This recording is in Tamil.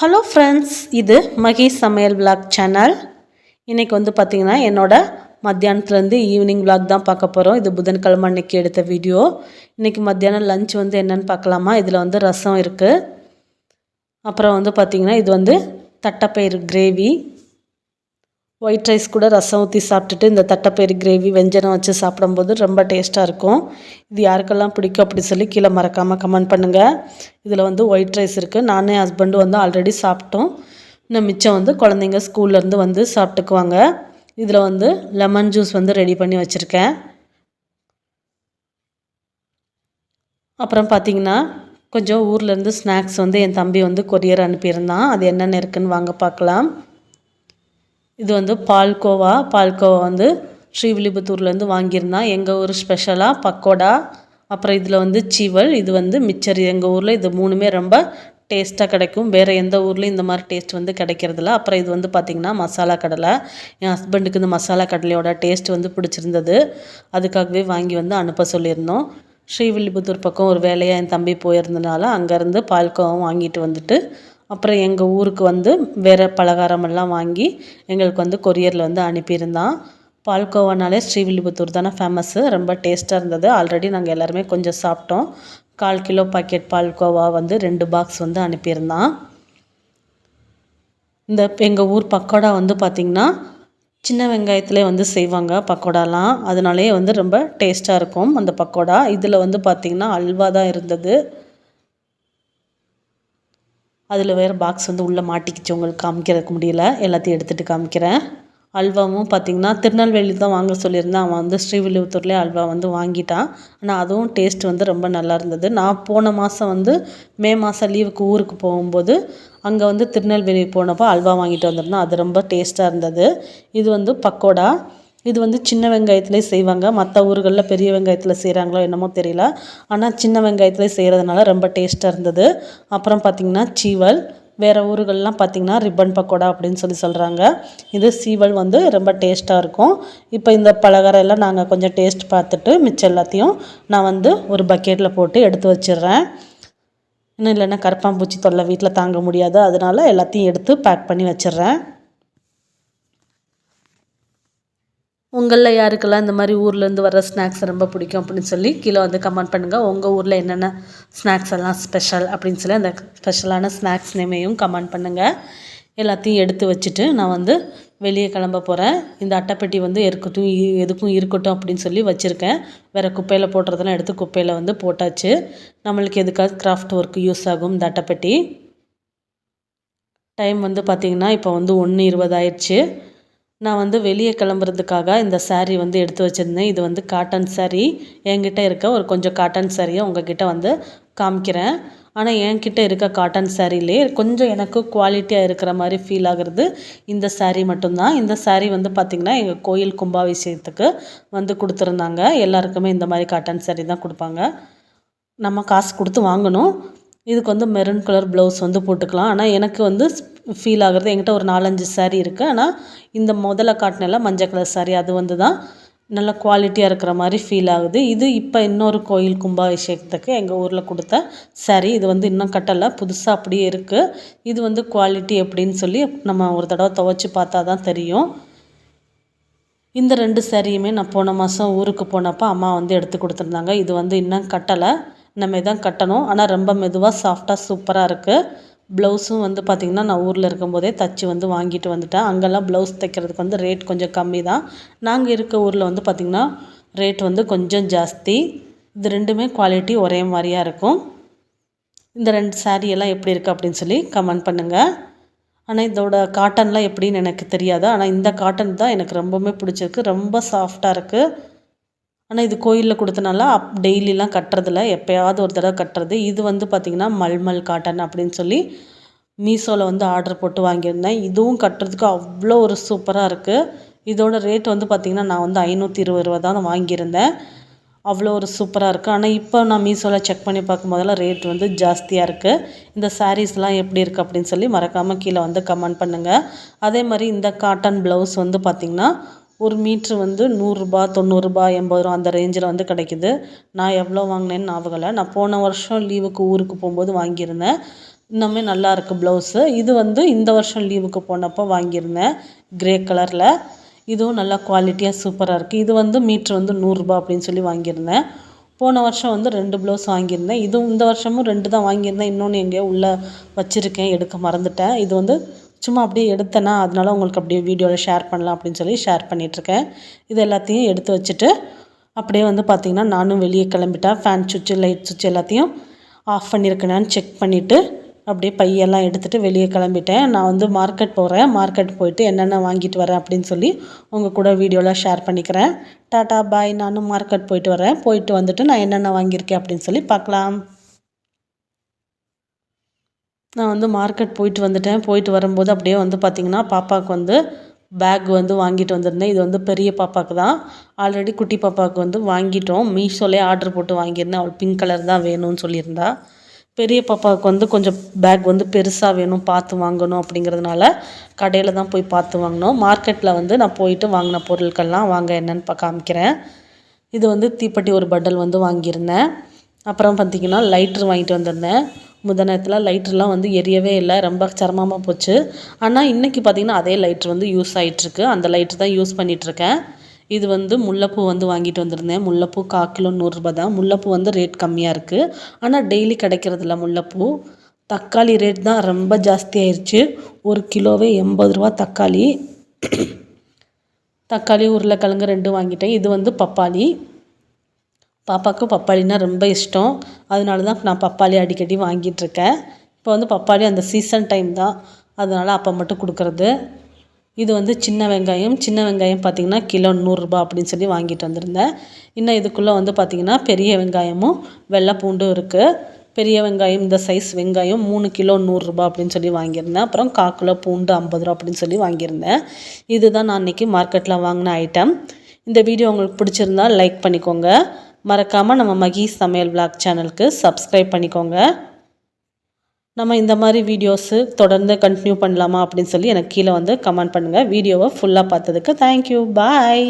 ஹலோ ஃப்ரெண்ட்ஸ் இது மகேஷ் சமையல் விளாக் சேனல் இன்றைக்கி வந்து பார்த்திங்கன்னா என்னோடய மத்தியானத்துலேருந்து ஈவினிங் விளாக் தான் பார்க்க போகிறோம் இது புதன்கிழமை அன்றைக்கி எடுத்த வீடியோ இன்றைக்கி மத்தியானம் லஞ்ச் வந்து என்னென்னு பார்க்கலாமா? இதில் வந்து ரசம் இருக்குது அப்புறம் வந்து பார்த்திங்கன்னா இது வந்து தட்டைப்பயிறு கிரேவி ஒயிட் ரைஸ் கூட ரசம் ஊற்றி சாப்பிட்டுட்டு இந்த தட்டைப்பயிறு கிரேவி வெஞ்சனம் வச்சு சாப்பிடும்போது ரொம்ப டேஸ்ட்டாக இருக்கும். இது யாருக்கெல்லாம் பிடிக்கும் அப்படி சொல்லி கீழே மறக்காமல் கமெண்ட் பண்ணுங்கள் இதில் வந்து ஒயிட் ரைஸ் இருக்குது நானே ஹஸ்பண்டும் வந்து ஆல்ரெடி சாப்பிட்டோம். இன்னும் மிச்சம் வந்து குழந்தைங்க ஸ்கூல்லேருந்து வந்து சாப்பிட்டுக்குவாங்க. இதில் வந்து லெமன் ஜூஸ் வந்து ரெடி பண்ணி வச்சுருக்கேன். அப்புறம் பார்த்திங்கன்னா கொஞ்சம் ஊர்லேருந்து ஸ்நாக்ஸ் வந்து என் தம்பி வந்து கொரியர் அனுப்பியிருந்தான். அது என்னென்ன இருக்குதுன்னு வாங்க பார்க்கலாம். இது வந்து பால்கோவா. பால்கோவா வந்து ஸ்ரீவில்லிபுத்தூர்லேருந்து வாங்கியிருந்தான் எங்கள் ஊர் ஸ்பெஷலாக பக்கோடா. அப்புறம் இதில் வந்து சீவல். இது வந்து மிச்சர் எங்கள் ஊரில் இது மூணுமே ரொம்ப டேஸ்ட்டாக கிடைக்கும். வேறு எந்த ஊர்லேயும் இந்த மாதிரி டேஸ்ட் வந்து கிடைக்கிறதில்ல. அப்புறம் இது வந்து பார்த்திங்கன்னா மசாலா கடலை. என் ஹஸ்பண்டுக்கு இந்த மசாலா கடலையோட டேஸ்ட் வந்து பிடிச்சிருந்தது. அதுக்காகவே வாங்கி வந்து அனுப்ப சொல்லியிருந்தோம். ஸ்ரீவில்லிபுத்தூர் பக்கம் ஒரு வேலையாக என் தம்பி போயிருந்தனால அங்கேருந்து பால்கோவம் வாங்கிட்டு வந்துட்டு அப்புறம் எங்கள் ஊருக்கு வந்து வேறு பலகாரமெல்லாம் வாங்கி எங்களுக்கு வந்து கொரியரில் வந்து அனுப்பியிருந்தான். பால்கோவானாலே ஸ்ரீவில்லிபுத்தூர் தானே ஃபேமஸ்ஸு ரொம்ப டேஸ்ட்டாக இருந்தது. ஆல்ரெடி நாங்கள் எல்லாருமே கொஞ்சம் சாப்பிட்டோம். கால் கிலோ பாக்கெட் பால்கோவா வந்து ரெண்டு பாக்ஸ் வந்து அனுப்பியிருந்தான். இந்த எங்கள் ஊர் பக்கோடா வந்து பார்த்திங்கன்னா சின்ன வெங்காயத்துலேயே வந்து செய்வாங்க பக்கோடாலாம். அதனாலேயே வந்து ரொம்ப டேஸ்ட்டாக இருக்கும் அந்த பக்கோடா. இதில் வந்து பார்த்திங்கன்னா அல்வா தான் இருந்தது. அதில் வேறு பாக்ஸ் வந்து உள்ளே மாட்டிக்கிச்சு. உங்களுக்கு காமிக்கிறதுக்கு முடியல. எல்லாத்தையும் எடுத்துகிட்டு காமிக்கிறேன். அல்வாவும் பார்த்திங்கன்னா திருநெல்வேலி தான் வாங்க சொல்லியிருந்தேன். அவன் வந்து ஸ்ரீவில்லிபுத்தூர்லேயே அல்வா வந்து வாங்கிட்டான். ஆனால் அதுவும் டேஸ்ட் வந்து ரொம்ப நல்லா இருந்தது. நான் போன மாதம் வந்து மே மாதம் லீவுக்கு ஊருக்கு போகும்போது அங்கே வந்து திருநெல்வேலி போனப்போ அல்வா வாங்கிட்டு வந்திருந்தேன். அது ரொம்ப டேஸ்ட்டாக இருந்தது. இது வந்து பக்கோடா. இது வந்து சின்ன வெங்காயத்துலேயே செய்வாங்க. மற்ற ஊர்களில் பெரிய வெங்காயத்தில் செய்கிறாங்களோ என்னமோ தெரியல. ஆனால் சின்ன வெங்காயத்துலேயே செய்கிறதுனால ரொம்ப டேஸ்ட்டாக இருந்தது. அப்புறம் பார்த்திங்கன்னா சீவல். வேறு ஊர்கள்லாம் பார்த்திங்கன்னா ரிப்பன் பக்கோடா அப்படின்னு சொல்லி சொல்கிறாங்க இது சீவல் வந்து ரொம்ப டேஸ்ட்டாக இருக்கும். இப்போ இந்த பலகாரம் எல்லாம் நாங்கள் கொஞ்சம் டேஸ்ட் பார்த்துட்டு மிச்சம் எல்லாத்தையும் நான் வந்து ஒரு பக்கெட்டில் போட்டு எடுத்து வச்சிடுறேன். இன்னும் இல்லைன்னா கருப்பாம்பூச்சி தொல்லை வீட்டில் தாங்க முடியாது. அதனால் எல்லாத்தையும் எடுத்து பேக் பண்ணி வச்சிடுறேன். உங்களில் யாருக்கெல்லாம் இந்த மாதிரி ஊர்லேருந்து வர ஸ்நாக்ஸ் ரொம்ப பிடிக்கும் அப்படின்னு சொல்லி கீழே வந்து கமெண்ட் பண்ணுங்கள் உங்கள் ஊரில் என்னென்ன ஸ்நாக்ஸ் எல்லாம் ஸ்பெஷல் அப்படின்னு சொல்லி அந்த ஸ்பெஷலான ஸ்நாக்ஸ் நேமையும் கமெண்ட் பண்ணுங்கள் எல்லாத்தையும் எடுத்து வச்சுட்டு நான் வந்து வெளியே கிளம்ப போகிறேன் இந்த அட்டைப்பெட்டி வந்து இருக்கட்டும் எதுக்கும் இருக்கட்டும் அப்படின்னு சொல்லி வச்சுருக்கேன். வேறு குப்பையில் போடுறதெல்லாம் எடுத்து குப்பையில் வந்து போட்டாச்சு. நம்மளுக்கு எதுக்காக கிராஃப்ட் ஒர்க்கு யூஸ் ஆகும் இந்த அட்டைப்பெட்டி? டைம் வந்து பார்த்திங்கன்னா இப்போ வந்து ஒன்று இருபது ஆயிடுச்சு. நான் வந்து வெளியே கிளம்புறதுக்காக இந்த சாரீ வந்து எடுத்து வச்சுருந்தேன். இது வந்து காட்டன் சாரீ என்கிட்ட இருக்க ஒரு கொஞ்சம் காட்டன் சாரியை உங்ககிட்ட வந்து காமிக்கிறேன். ஆனால் என்கிட்ட இருக்க காட்டன் சாரீலே கொஞ்சம் எனக்கு குவாலிட்டியாக இருக்கிற மாதிரி ஃபீல் ஆகுறது இந்த சாரீ மட்டும்தான். இந்த சாரீ வந்து பார்த்திங்கன்னா எங்கள் கோயில் கும்பாபிஷேகத்துக்கு வந்து கொடுத்துருந்தாங்க. எல்லாருக்குமே இந்த மாதிரி காட்டன் சாரீ தான் கொடுப்பாங்க. நம்ம காசு கொடுத்து வாங்கணும். இதுக்கு வந்து மெரூன் கலர் ப்ளவுஸ் வந்து போட்டுக்கலாம். ஆனால் எனக்கு வந்து ஃபீல் ஆகிறது என்கிட்ட ஒரு நாலஞ்சு சாரீ இருக்குது ஆனால் இந்த முதல்ல காட்டினெல்லாம் மஞ்சள் கலர் சாரீ அது வந்து தான் நல்ல குவாலிட்டியாக இருக்கிற மாதிரி ஃபீல் ஆகுது. இது இப்போ இன்னொரு கோயில் கும்பாபிஷேகத்துக்கு எங்கள் ஊரில் கொடுத்த சாரீ இது வந்து இன்னும் கட்டலை புதுசாக அப்படியே இருக்குது இது வந்து குவாலிட்டி எப்படின்னு சொல்லி நம்ம ஒரு தடவை துவைச்சி பார்த்தா தான் தெரியும். இந்த ரெண்டு சாரியுமே நான் போன மாதம் ஊருக்கு போனப்போ அம்மா வந்து எடுத்து கொடுத்துருந்தாங்க. இது வந்து இன்னும் கட்டலை. நம்ம தான் கட்டணும். ஆனால் ரொம்ப மெதுவாக சாஃப்டாக சூப்பராக இருக்குது ப்ளவுஸும் வந்து பார்த்திங்கன்னா நான் ஊரில் இருக்கும்போதே தச்சு வந்து வாங்கிட்டு வந்துட்டேன். அங்கெல்லாம் ப்ளவுஸ் தைக்கிறதுக்கு வந்து ரேட் கொஞ்சம் கம்மி தான். நாங்கள் இருக்க ஊரில் வந்து பார்த்திங்கன்னா ரேட் வந்து கொஞ்சம் ஜாஸ்தி. இது ரெண்டுமே குவாலிட்டி ஒரே மாதிரியாக இருக்கும். இந்த ரெண்டு சாரீ எல்லாம் எப்படி இருக்குது அப்படின்னு சொல்லி கமெண்ட் பண்ணுங்கள் ஆனால் இதோட காட்டன்லாம் எப்படின்னு எனக்கு தெரியாது. ஆனால் இந்த காட்டன் தான் எனக்கு ரொம்பவுமே பிடிச்சிருக்கு. ரொம்ப சாஃப்டாக இருக்குது ஆனால் இது கோயிலில் கொடுத்தனால அப் டெய்லிலாம் கட்டுறதில்ல. எப்போயாவது ஒரு தடவை கட்டுறது. இது வந்து பார்த்திங்கன்னா மல்மல் காட்டன் அப்படின்னு சொல்லி மீஷோவில் வந்து ஆர்டர் போட்டு வாங்கியிருந்தேன். இதுவும் கட்டுறதுக்கு அவ்வளோ ஒரு சூப்பராக இருக்குது இதோட ரேட் வந்து பார்த்திங்கன்னா நான் வந்து ஐநூற்றி இருபது ரூபா தான் வாங்கியிருந்தேன். அவ்வளோ ஒரு சூப்பராக இருக்குது ஆனால் இப்போ நான் மீஷோவில் செக் பண்ணி பார்க்கும் போதெல்லாம் ரேட் வந்து ஜாஸ்தியாக இருக்குது இந்த சாரீஸ்லாம் எப்படி இருக்குது அப்படின்னு சொல்லி மறக்காமல் கீழே வந்து கமெண்ட் பண்ணுங்கள் அதே மாதிரி இந்த காட்டன் ப்ளவுஸ் வந்து பார்த்திங்கன்னா ஒரு மீட்ரு வந்து நூறுரூபா தொண்ணூறுரூபா எண்பது ரூபா அந்த ரேஞ்சில் வந்து கிடைக்கிது. நான் எவ்வளோ வாங்கினேன்னு ஞாபகம் இல்லை நான் போன வருஷம் லீவுக்கு ஊருக்கு போகும்போது வாங்கியிருந்தேன். இன்னுமே நல்லா இருக்குது ப்ளவுஸு இது வந்து இந்த வருஷம் லீவுக்கு போனப்போ வாங்கியிருந்தேன் க்ரே கலரில் இதுவும் நல்லா குவாலிட்டியாக சூப்பராக இருக்குது இது வந்து மீட்ரு வந்து நூறுரூபா அப்படின்னு சொல்லி வாங்கியிருந்தேன். போன வருஷம் வந்து ரெண்டு ப்ளவுஸ் வாங்கியிருந்தேன். இதுவும் இந்த வருஷமும் ரெண்டு தான் வாங்கியிருந்தேன். இன்னொன்று எங்கேயோ உள்ளே வச்சுருக்கேன். எடுக்க மறந்துட்டேன். இது வந்து சும்மா அப்படியே எடுத்தேன்னா அதனால உங்களுக்கு அப்படியே வீடியோவில் ஷேர் பண்ணலாம் அப்படின்னு சொல்லி ஷேர் பண்ணிகிட்ருக்கேன் இது எல்லாத்தையும் எடுத்து வச்சுட்டு அப்படியே வந்து பார்த்திங்கன்னா நானும் வெளியே கிளம்பிட்டேன் ஃபேன் சுவிட்சு லைட் சுவிட்ச் எல்லாத்தையும் ஆஃப் பண்ணியிருக்கேனான்னு செக் பண்ணிவிட்டு அப்படியே பையெல்லாம் எடுத்துகிட்டு வெளியே கிளம்பிட்டேன். நான் வந்து மார்க்கெட் போகிறேன் மார்க்கெட் போயிட்டு என்னென்ன வாங்கிட்டு வரேன் அப்படின்னு சொல்லி உங்கள் கூட வீடியோவில் ஷேர் பண்ணிக்கிறேன். டாட்டா பாய் நானும் மார்க்கெட் போயிட்டு வரேன். போயிட்டு வந்துட்டு நான் என்னென்ன வாங்கியிருக்கேன் அப்படின்னு சொல்லி பார்க்கலாம். நான் வந்து மார்க்கெட் போயிட்டு வந்துட்டேன். போயிட்டு வரும்போது அப்படியே வந்து பார்த்திங்கன்னா பாப்பாவுக்கு வந்து பேக் வந்து வாங்கிட்டு வந்திருந்தேன். இது வந்து பெரிய பாப்பாவுக்கு தான். ஆல்ரெடி குட்டி பாப்பாவுக்கு வந்து வாங்கிட்டோம். மீஷோலே ஆர்டர் போட்டு வாங்கியிருந்தேன். அவள் பிங்க் கலர் தான் வேணும்னு சொல்லியிருந்தா. பெரிய பாப்பாவுக்கு வந்து கொஞ்சம் பேக் வந்து பெருசாக வேணும். பார்த்து வாங்கணும் அப்படிங்கிறதுனால கடையில் தான் போய் பார்த்து வாங்கினோம். மார்க்கெட்டில் வந்து நான் போயிட்டு வாங்கின பொருட்கள்லாம் வாங்க என்னென்னு பா காமிக்கிறேன். இது வந்து தீப்பெட்டி ஒரு பட்டல் வந்து வாங்கியிருந்தேன். அப்புறம் பார்த்திங்கன்னா லைட்ரு வாங்கிட்டு வந்திருந்தேன். முத நேரத்தில் லைட்ருலாம் வந்து எரியவே இல்லை. ரொம்ப சிரமமாக போச்சு. ஆனால் இன்றைக்கி பார்த்திங்கன்னா அதே லைட்ரு வந்து யூஸ் ஆகிட்டுருக்கு அந்த லைட்ரு தான் யூஸ் பண்ணிகிட்ருக்கேன் இது வந்து முல்லைப்பூ வந்து வாங்கிட்டு வந்திருந்தேன். முல்லைப்பூ கால் கிலோ நூறுரூபா தான். முல்லைப்பூ வந்து ரேட் கம்மியாக இருக்குது ஆனால் டெய்லி கிடைக்கிறதில்ல முல்லைப்பூ. தக்காளி ரேட் தான் ரொம்ப ஜாஸ்தியாயிருச்சு ஒரு கிலோவே எண்பது ரூபா தக்காளி. தக்காளி உருளைக்கிழங்கு ரெண்டும் வாங்கிட்டேன். இது வந்து பப்பாளி. பாப்பாவுக்கு பப்பாளினா ரொம்ப இஷ்டம். அதனால தான் நான் பப்பாளி அடிக்கடி வாங்கிட்டுருக்கேன் இப்போ வந்து பப்பாளி அந்த சீசன் டைம் தான். அதனால் அப்போ மட்டும் கொடுக்குறது. இது வந்து சின்ன வெங்காயம். சின்ன வெங்காயம் பார்த்திங்கன்னா கிலோ நூறுரூபா அப்படின்னு சொல்லி வாங்கிட்டு வந்திருந்தேன். இன்னும் இதுக்குள்ளே வந்து பார்த்திங்கன்னா பெரிய வெங்காயமும் வெள்ளை பூண்டும் இருக்குது பெரிய வெங்காயம் இந்த சைஸ் வெங்காயம் மூணு கிலோ நூறுரூபா அப்படின்னு சொல்லி வாங்கியிருந்தேன். அப்புறம் கால் கிலோ பூண்டு ஐம்பது ரூபா அப்படின்னு சொல்லி வாங்கியிருந்தேன். இதுதான் நான் அன்றைக்கி மார்க்கெட்டில் வாங்கின ஐட்டம் இந்த வீடியோ உங்களுக்கு பிடிச்சிருந்தா லைக் பண்ணிக்கோங்க. மறக்காமல் நம்ம மகீஸ் சமையல் விளாக் சேனலுக்கு சப்ஸ்கிரைப் பண்ணிக்கோங்க. நம்ம இந்த மாதிரி வீடியோஸு தொடர்ந்து கண்டினியூ பண்ணலாமா அப்படின்னு சொல்லி எனக்கு கீழே வந்து கமெண்ட் பண்ணுங்கள் வீடியோவை ஃபுல்லாக பார்த்ததுக்கு தேங்க்யூ பாய்